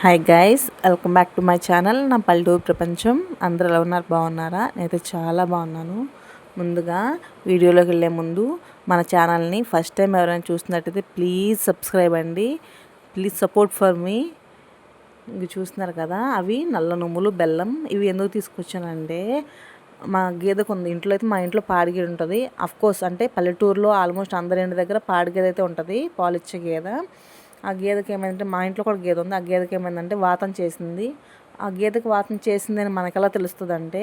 Hi guys welcome back to my channel నా పల్లెటూరు ప్రపంచం. అందరూ ఎలా ఉన్నారు? బాగున్నారా? నేనైతే చాలా బాగున్నాను. ముందుగా వీడియోలోకి వెళ్ళే ముందు మన ఛానల్ని ఫస్ట్ టైం ఎవరైనా చూస్తున్నట్టయితే ప్లీజ్ సబ్స్క్రైబ్ అండి. ప్లీజ్ సపోర్ట్ ఫర్ మీ ఇవి చూస్తున్నారు కదా అవి నల్ల నువ్వులు బెల్లం ఇవి ఎందుకు తీసుకొచ్చానంటే మా గేదెకు ఉంది ఇంట్లో అయితే మా ఇంట్లో పాడిగేది ఉంటుంది. అఫ్కోర్స్ అంటే పల్లెటూరులో ఆల్మోస్ట్ అందరి ఇంటి దగ్గర పాడిగేది అయితే ఉంటుంది పాలిచ్చే గేదె. ఆ గేదెకి ఏమైందంటే మా ఇంట్లో కూడా గేదె ఉంది. ఆ గేదెకి ఏమైందంటే వాతం చేసింది. ఆ గేదెకి వాతం చేసింది అని మనకెలా తెలుస్తుంది అంటే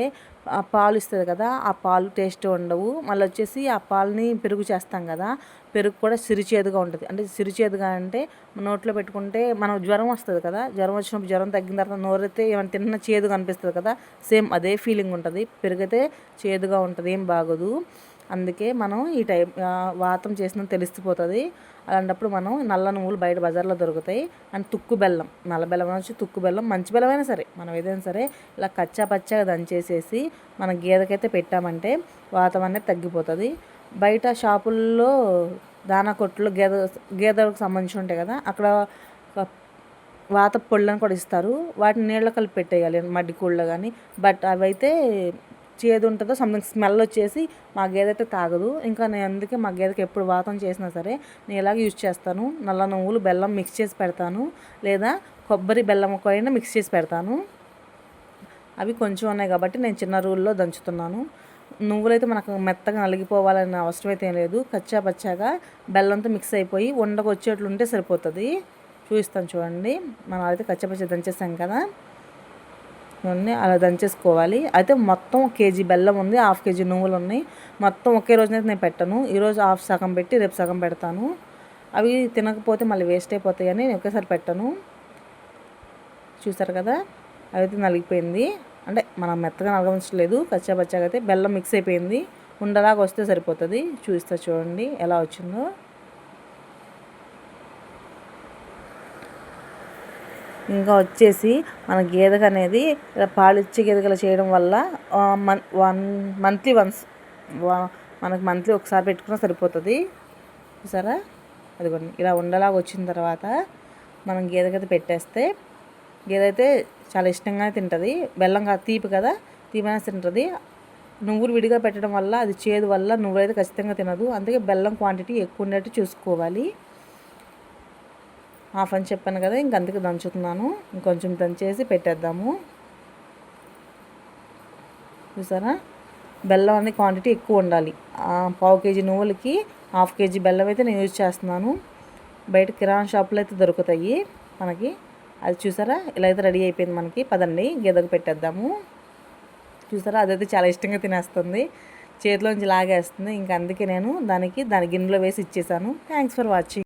ఆ పాలు ఇస్తుంది కదా ఆ పాలు టేస్ట్ ఉండవు. మళ్ళీ వచ్చేసి ఆ పాలని పెరుగు చేస్తాం కదా పెరుగు కూడా సిరిచేదుగా ఉంటుంది. అంటే సిరిచేదుగా అంటే నోట్లో పెట్టుకుంటే మనం జ్వరం వస్తుంది కదా జ్వరం వచ్చినప్పుడు జ్వరం తగ్గిన తర్వాత నోరైతే ఏమైనా తిన్న చేదుగా అనిపిస్తుంది కదా సేమ్ అదే ఫీలింగ్ ఉంటుంది. పెరుగు అయితే చేదుగా ఉంటుంది ఏం బాగోదు. అందుకే మనం ఈ టైం వాతం చేసిన తెలిసిపోతుంది. అలాంటప్పుడు మనం నల్ల నువ్వులు బయట బజార్లో దొరుకుతాయి. అండ్ తుక్కు బెల్లం నల్ల బెల్లం వచ్చి తుక్కు బెల్లం మంచి బెల్లం అయినా సరే మనం ఏదైనా సరే ఇలా కచ్చా పచ్చగా దంచేసేసి మన గేదెకైతే పెట్టామంటే వాతం అనేది తగ్గిపోతుంది. బయట షాపుల్లో దానా కొట్లు గేదె గేదెలకు సంబంధించి ఉంటాయి కదా అక్కడ వాత పొళ్ళని కూడా ఇస్తారు. వాటిని నీళ్ళ కలిపి పెట్టేయాలి మడ్డి కూళ్ళలో కానీ బట్ అవైతే చేదు ఉంటుందో సంథింగ్ స్మెల్ వచ్చేసి మా గేదె అయితే తాగదు. ఇంకా నేను అందుకే మా గేదెకి ఎప్పుడు వాతం చేసినా సరే నేను ఎలాగ యూజ్ చేస్తాను? నల్ల నువ్వులు బెల్లం మిక్స్ చేసి పెడతాను. లేదా కొబ్బరి బెల్లం అయినా మిక్స్ చేసి పెడతాను. అవి కొంచెం ఉన్నాయి కాబట్టి నేను చిన్న రూల్లో దంచుతున్నాను. నువ్వులైతే మనకు మెత్తగా నలిగిపోవాలనే అవసరం అయితే ఏం లేదు. కచ్చా పచ్చాగా బెల్లంతో మిక్స్ అయిపోయి ఉండకు వచ్చేట్లుంటే సరిపోతుంది. చూపిస్తాను చూడండి. మనం అయితే కచ్చపచ్చ దంచేసాం కదా. నూనె అలా దంచేసుకోవాలి. అయితే మొత్తం కేజీ బెల్లం ఉంది హాఫ్ కేజీ నువ్వులు ఉన్నాయి. మొత్తం ఒకే రోజునైతే నేను పెట్టను. ఈరోజు హాఫ్ సగం పెట్టి రేపు సగం పెడతాను. అవి తినకపోతే మళ్ళీ వేస్ట్ అయిపోతాయి అని నేను ఒకేసారి పెట్టను. చూసారు కదా? అయితే నలిగిపోయింది. అంటే మనం మెత్తగా నలగవచ్చలేదు కచ్చాపచ్చాగా అయితే బెల్లం మిక్స్ అయిపోయింది. ఉండలాగా వస్తే సరిపోతుంది. చూస్తా చూడండి ఎలా వచ్చిందో. ఇంకా వచ్చేసి మన గేదెకు అనేది పాలిచ్చే గేదెలు చేయడం వల్ల మన్ వన్ మంత్లీ వన్స్ మనకు మంత్లీ ఒకసారి పెట్టుకున్నా సరిపోతుంది. చూసారా? అదిగోండి ఇలా ఉండలాగా వచ్చిన తర్వాత మనం గేదెకైతే పెట్టేస్తే గేదె అయితే చాలా ఇష్టంగానే తింటుంది. బెల్లం కాదు తీపి కదా తీపైనా తింటుంది. నువ్వులు విడిగా పెట్టడం వల్ల అది చేదు వల్ల నువ్వులైతే ఖచ్చితంగా తినదు. అందుకే బెల్లం క్వాంటిటీ ఎక్కువ ఉండేట్టు చూసుకోవాలి. హాఫ్ అని చెప్పాను కదా ఇంక అందుకే దంచుతున్నాను. ఇంకొంచెం దంచేసి పెట్టేద్దాము. చూసారా? బెల్లం అనేది క్వాంటిటీ ఎక్కువ ఉండాలి. పావు కేజీ నువ్వులకి హాఫ్ కేజీ బెల్లం అయితే నేను యూజ్ చేస్తున్నాను. బయట కిరాణా షాపులో అయితే దొరుకుతాయి మనకి. అది చూసారా? ఇలా అయితే రెడీ అయిపోయింది మనకి. పదండి గెదకు పెట్టేద్దాము. చూసారా? అదైతే చాలా ఇష్టంగా తినేస్తుంది. చేతిలోంచి లాగేస్తుంది. ఇంకా అందుకే నేను దానికి దాని గిన్నెలో వేసి ఇచ్చేసాను. Thanks for watching